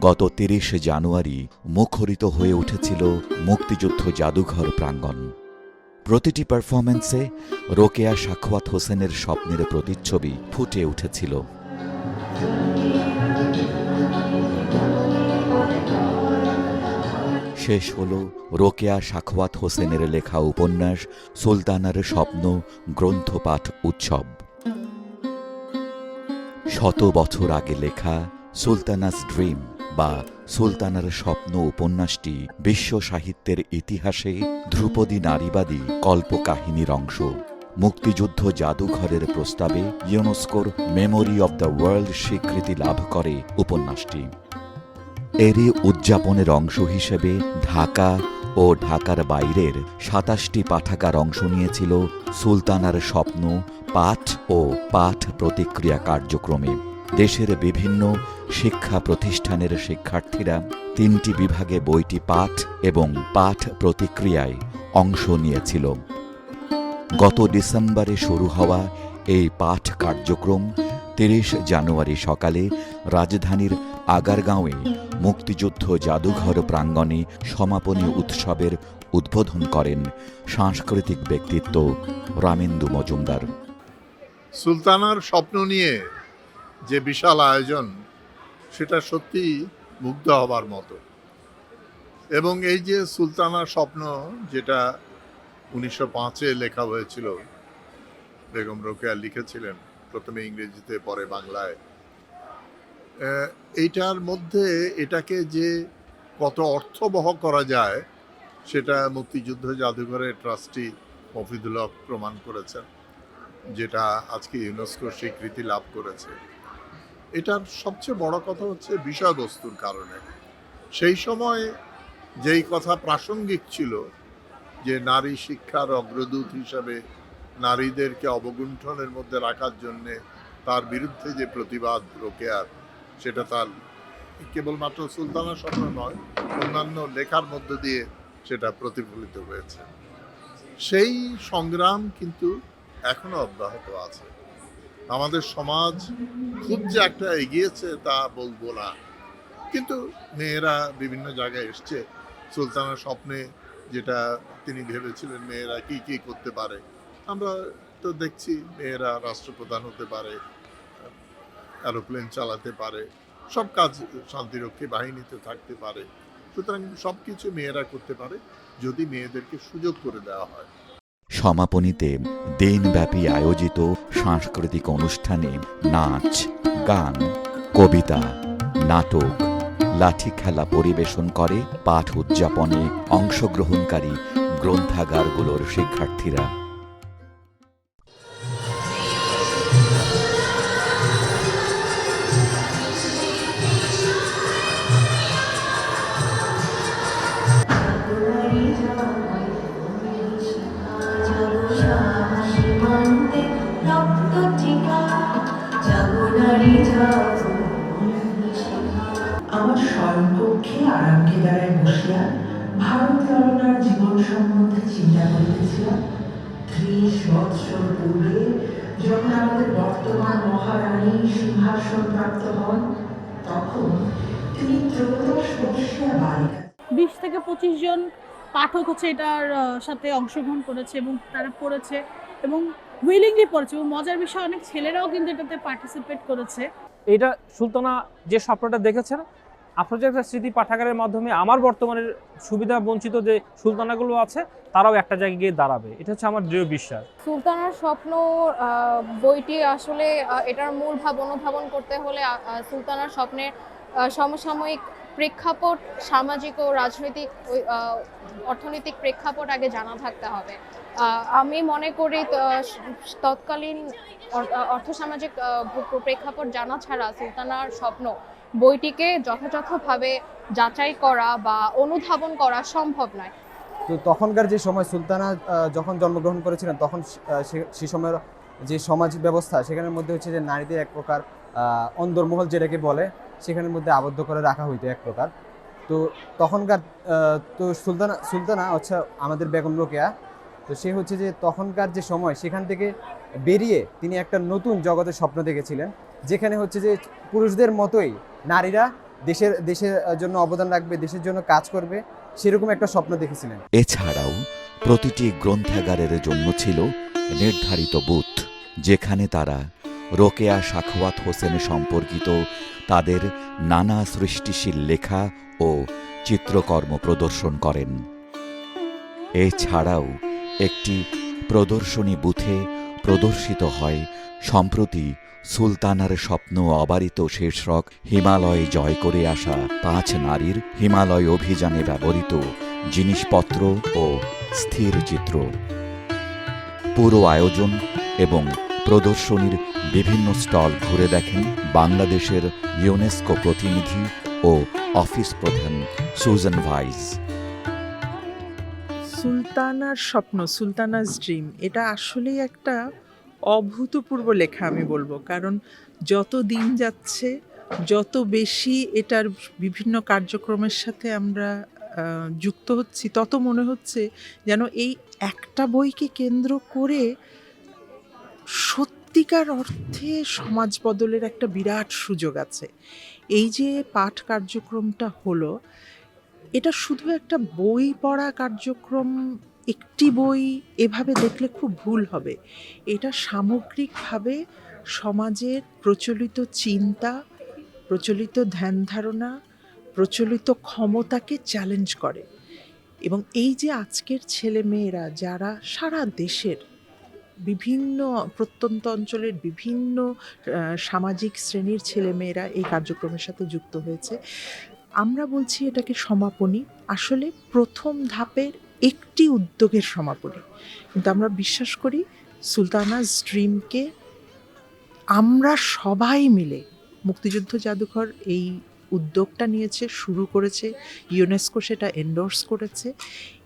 গত তিরিশে জানুয়ারি মুখরিত হয়ে উঠেছিল মুক্তিযুদ্ধ জাদুঘর প্রাঙ্গণ। প্রতিটি পারফরম্যান্সে রোকেয়া সাখওয়াত হোসেনের স্বপ্নের প্রতিচ্ছবি ফুটে উঠেছিল। শেষ হল রোকেয়া সাখওয়াত হোসেনের লেখা উপন্যাস সুলতানার স্বপ্ন গ্রন্থপাঠ উৎসব। শত বছর আগে লেখা সুলতানাস ড্রিম বা সুলতানার স্বপ্ন উপন্যাসটি বিশ্ব সাহিত্যের ইতিহাসে ধ্রুপদী নারীবাদী কল্পকাহিনীর অংশ। মুক্তিযুদ্ধ জাদুঘরের প্রস্তাবে ইউনেস্কোর মেমোরি অব দ্য ওয়ার্ল্ড স্বীকৃতি লাভ করে উপন্যাসটি। এরই উদযাপনের অংশ হিসেবে ঢাকা ও ঢাকার বাইরের সাতাশটি পাঠাগার অংশ নিয়েছিল সুলতানার স্বপ্ন পাঠ ও পাঠ প্রতিক্রিয়া কার্যক্রমে দেশের বিভিন্ন শিক্ষা প্রতিষ্ঠানের শিক্ষার্থীরা তিনটি বিভাগে বইটি পাঠ এবং পাঠ প্রতিক্রিয়ায় অংশ নিয়েছিল। গত ডিসেম্বরে শুরু হওয়া এই পাঠ কার্যক্রম তিরিশ জানুয়ারি সকালে রাজধানীর আগারগাঁওয়ে মুক্তিযুদ্ধ জাদুঘর প্রাঙ্গণে সমাপনী উৎসবের উদ্বোধন করেন সাংস্কৃতিক ব্যক্তিত্ব রামেন্দু মজুমদার। সুলতানার স্বপ্ন নিয়ে যে বিশাল আয়োজন, সেটা সত্যি মুগ্ধ হবার মতো। এবং এই যে সুলতানার স্বপ্ন, যেটা উনিশশো পাঁচে লেখা হয়েছিল, বেগম রোকেয়া লিখেছিলেন প্রথমে ইংরেজিতে, পরে বাংলায় এইটার মধ্যে এটাকে যে কত অর্থবহ করা যায়, সেটা মুক্তিযুদ্ধ জাদুঘরের ট্রাস্টি মফিদুল হক প্রমাণ করেছেন। যেটা আজকে ইউনেস্কো স্বীকৃতি লাভ করেছে। এটার সবচেয়ে বড় কথা হচ্ছে বিষয়বস্তুর কারণে। সেই সময় যেই কথা প্রাসঙ্গিক ছিল যে নারী শিক্ষার অগ্রদূত হিসাবে নারীদেরকে অবগুণ্ঠনের মধ্যে রাখার জন্যে তার বিরুদ্ধে যে প্রতিবাদ, রোকেয়ার, সেটা তার কেবলমাত্র সুলতানা স্বপ্ন নয়, অন্যান্য লেখার মধ্য দিয়ে সেটা প্রতিফলিত হয়েছে। সেই সংগ্রাম কিন্তু এখনও অব্যাহত আছে। আমাদের সমাজ খুব যে একটা এগিয়েছে তা বলব না। কিন্তু মেয়েরা বিভিন্ন জায়গায় এসছে। সুলতানার স্বপ্নে যেটা তিনি ভেবেছিলেন মেয়েরা কি কি করতে পারে। আমরা তো দেখছি মেয়েরা রাষ্ট্রপ্রধান হতে পারে, অ্যারোপ্লেন চালাতে পারে, সব কাজ শান্তিরক্ষী বাহিনীতে থাকতে পারে। সুতরাং সব কিছু মেয়েরা করতে পারে। যদি মেয়েদেরকে সুযোগ করে দেওয়া হয়। সমাপনীতে দিনব্যাপী আয়োজিত সাংস্কৃতিক অনুষ্ঠানে নাচ, গান, কবিতা, নাটক, লাঠি খেলা পরিবেশন করে, পাঠ উদযাপনে অংশগ্রহণকারী গ্রন্থাগারগুলোর শিক্ষার্থীরা দ্বারায় বসিয়া ভারত জীবন সম্বন্ধে চিন্তা করিতেছিলাম। ত্রিশ বৎসর পূর্বে যখন আমাদের বর্তমান মহারানী সিংহাসন প্রাপ্ত হন তখন তিনি ত্রয়োদশ বর্ষীয় বালিকা বিশ থেকে পঁচিশ জন পাঠক হচ্ছে এটার সাথে অংশগ্রহণ করেছে এবং তারা পড়েছে এবং উইলিংলি পড়েছে এবং মজার বিষয় অনেক ছেলেরাও কিন্তু এটাতে পার্টিসিপেট করেছে। এটা সুলতানা যে স্বপ্নটা দেখেছেন আফরোজা স্মৃতি পাঠাগারের মাধ্যমে আমার বর্তমানের সুবিধা বঞ্চিত যে সুলতানাগুলো আছে, তারাও একটা জায়গায় গিয়ে দাঁড়াবে। এটা হচ্ছে আমার দৃঢ় বিশ্বাস। সুলতানার স্বপ্ন বইটি আসলে এটার মূল ভাব, অনুধাবন করতে হলে সুলতানার স্বপ্নের সমসাময়িক প্রেক্ষাপট, সামাজিক ও রাজনৈতিক অর্থনৈতিক প্রেক্ষাপট আগে জানা থাকতে হবে। আমি মনে করি তৎকালীন অর- অর্থসামাজিক প্রেক্ষাপট জানা ছাড়া সুলতানার স্বপ্ন বইটিকে যথাযথভাবে যাচাই করা বা অনুধাবন করা সম্ভব নয়। তো তখনকার যে সময় সুলতানা যখন জন্মগ্রহণ করেছিলেন, তখন সে সময়ের যে সমাজ ব্যবস্থা, সেখানের মধ্যে হচ্ছে যে নারীদের এক প্রকার অন্দরমহল যেটাকে বলে, সেখানের মধ্যে আবদ্ধ করে রাখা হইতো এক প্রকার। তো তখনকার তো সুলতানা সুলতানা হচ্ছে আমাদের বেগম রোকেয়া। তো সে হচ্ছে যে তখনকার যে সময়, সেখান থেকে বেরিয়ে তিনি একটা নতুন জগতের স্বপ্ন দেখেছিলেন। যেখানে হচ্ছে যে পুরুষদের মতোই নারীরা দেশের দেশের জন্য অবদান রাখবে, দেশের জন্য কাজ করবে, সেরকম একটা স্বপ্ন দেখেছিলেন। এছাড়াও প্রতিটি গ্রন্থাগারের জন্য ছিল নির্ধারিত বুথ, যেখানে তারা রোকেয়া সাখওয়াত হোসেন সম্পর্কিত তাদের নানা সৃষ্টিশীল লেখা ও চিত্রকর্ম প্রদর্শন করেন। এছাড়াও একটি প্রদর্শনী বুথে প্রদর্শিত হয় সম্প্রতি সুলতানার স্বপ্ন অবারিত শীর্ষক হিমালয় জয় করে আসা পাঁচ নারীর হিমালয় অভিযানে ব্যবহৃত জিনিসপত্র ও স্থির চিত্র। পুরো আয়োজন এবং প্রদর্শনীর বিভিন্ন স্টল ঘুরে দেখেন বাংলাদেশের ইউনেস্কো প্রতিনিধি ও অফিস প্রধান সুজন ভাইস। সুলতানার স্বপ্ন সুলতানাস ড্রিম এটা আসলেই একটা অভূতপূর্ব লেখা আমি বলব। কারণ যত দিন যাচ্ছে, যত বেশি এটার বিভিন্ন কার্যক্রমের সাথে আমরা যুক্ত হচ্ছি, তত মনে হচ্ছে যেন এই একটা বইকে কেন্দ্র করে সত্যিকার অর্থে সমাজ বদলের একটা বিরাট সুযোগ আছে। এই যে পাঠ কার্যক্রমটা হলো, এটা শুধু একটা বই পড়া কার্যক্রম একটি বই এভাবে দেখলে খুব ভুল হবে। এটা সামগ্রিকভাবে সমাজের প্রচলিত চিন্তা, প্রচলিত ধ্যান ধারণা, প্রচলিত ক্ষমতাকে চ্যালেঞ্জ করে। এবং এই যে আজকের ছেলে মেয়েরা যারা সারা দেশের বিভিন্ন প্রত্যন্ত অঞ্চলের বিভিন্ন সামাজিক শ্রেণির ছেলেমেয়েরা এই কার্যক্রমের সাথে যুক্ত হয়েছে, আমরা বলছি এটাকে সমাপনী। আসলে প্রথম ধাপের একটি উদ্যোগের সমাপনী। কিন্তু আমরা বিশ্বাস করি সুলতানাস ড্রিমকে আমরা সবাই মিলে মুক্তিযুদ্ধ জাদুঘর এই উদ্যোগটা নিয়েছে, শুরু করেছে, ইউনেস্কো সেটা এন্ডোর্স করেছে।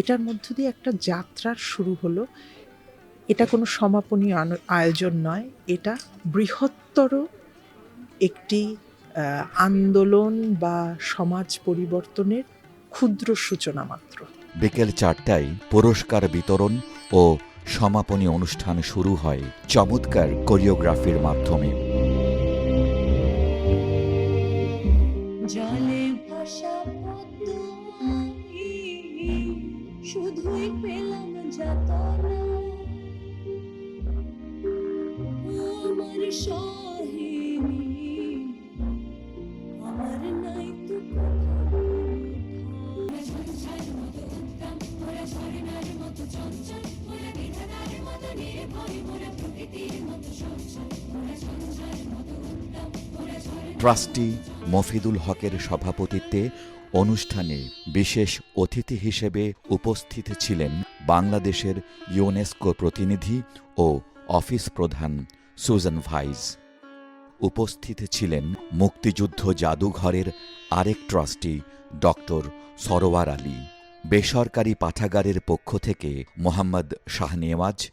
এটার মধ্য দিয়ে একটা যাত্রার শুরু হলো। এটা কোনো সমাপনী আয়োজন নয়, এটা বৃহত্তর একটি আন্দোলন বা সমাজ পরিবর্তনের ক্ষুদ্র সূচনা মাত্র। বিকেল চারটায় পুরস্কার বিতরণ ও সমাপনী অনুষ্ঠান শুরু হয়। চমৎকার কোরিওগ্রাফির মাধ্যমে। ট্রাস্টি মফিদুল হকের সভাপতিত্বে অনুষ্ঠানে বিশেষ অতিথি হিসেবে উপস্থিত ছিলেন বাংলাদেশের ইউনেস্কো প্রতিনিধি ও অফিস প্রধান সুজন ভাইস। উপস্থিত ছিলেন মুক্তিযুদ্ধ জাদুঘরের আরেক ট্রাস্টি ডক্টর সরোয়ার আলী। বেসরকারি পাঠাগারের পক্ষ থেকে মোহাম্মদ শাহনেওয়াজ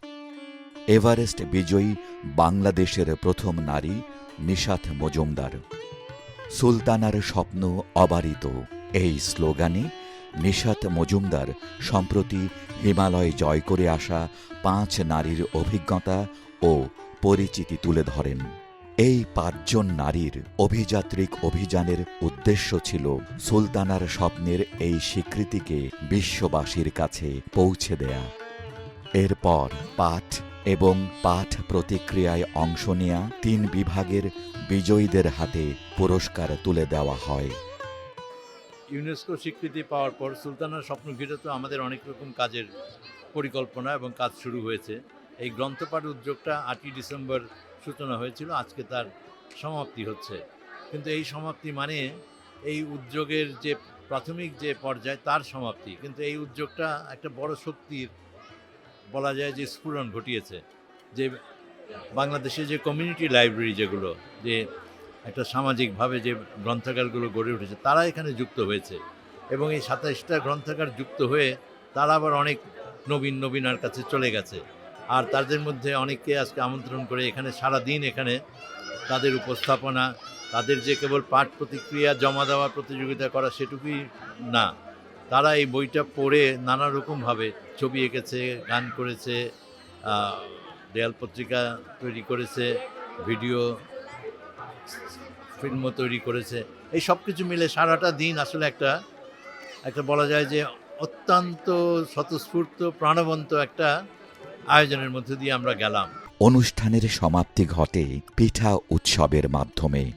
এভারেস্ট বিজয়ী বাংলাদেশের প্রথম নারী নিশাত মজুমদার। সুলতানার স্বপ্ন অবারিত। এই স্লোগানে নিশাত মজুমদার সম্প্রতি হিমালয় জয় করে আসা পাঁচ নারীর অভিজ্ঞতা ও পরিচিতি তুলে ধরেন। এই পাঁচজন নারীর অভিযাত্রিক অভিযানের উদ্দেশ্য ছিল সুলতানার স্বপ্নের এই স্বীকৃতিকে বিশ্ববাসীর কাছে পৌঁছে দেয়া। এরপর পাঠ এবং পাঠ প্রতিক্রিয়ায় অংশ নেয়া তিন বিভাগের বিজয়ীদের হাতে পুরস্কার তুলে দেওয়া হয়। ইউনেস্কো স্বীকৃতি পাওয়ার পর সুলতানার স্বপ্ন ঘিরে তো আমাদের অনেক রকম কাজের পরিকল্পনা এবং কাজ শুরু হয়েছে। এই গ্রন্থপাঠ উদ্যোগটা আটই ডিসেম্বর সূচনা হয়েছিল, আজকে তার সমাপ্তি হচ্ছে। কিন্তু এই সমাপ্তি মানে এই উদ্যোগের যে প্রাথমিক যে পর্যায়, তার সমাপ্তি। কিন্তু এই উদ্যোগটা একটা বড় শক্তির বলা যায় যে স্ফুরণ ঘটিয়েছে। যে বাংলাদেশে যে কমিউনিটি লাইব্রেরি যেগুলো, যে একটা সামাজিকভাবে যে গ্রন্থাগারগুলো গড়ে উঠেছে, তারা এখানে যুক্ত হয়েছে। এবং এই সাতাইশটা গ্রন্থাগার যুক্ত হয়ে তারা আবার অনেক নবীন নবীনার কাছে চলে গেছে। আর তাদের মধ্যে অনেককে আজকে আমন্ত্রণ করে এখানে সারা দিন এখানে তাদের উপস্থাপনা, তাদের যে কেবল পাঠ প্রতিক্রিয়া জমা দেওয়া প্রতিযোগিতা করা সেটুকুই না। তারা এই বইটা পড়ে নানা রকমভাবে ছবি এঁকেছে, গান করেছে দেয়াল পত্রিকা তৈরি করেছে, ভিডিও ফিল্মও তৈরি করেছে। এই সব কিছু মিলে সারাটা দিন আসলে একটা একটা বলা যায় যে অত্যন্ত স্বতঃস্ফূর্ত, প্রাণবন্ত একটা আয়োজনের মধ্যে দিয়ে আমরা গেলাম। অনুষ্ঠানের সমাপ্তি ঘটে পিঠা উৎসবের মাধ্যমে।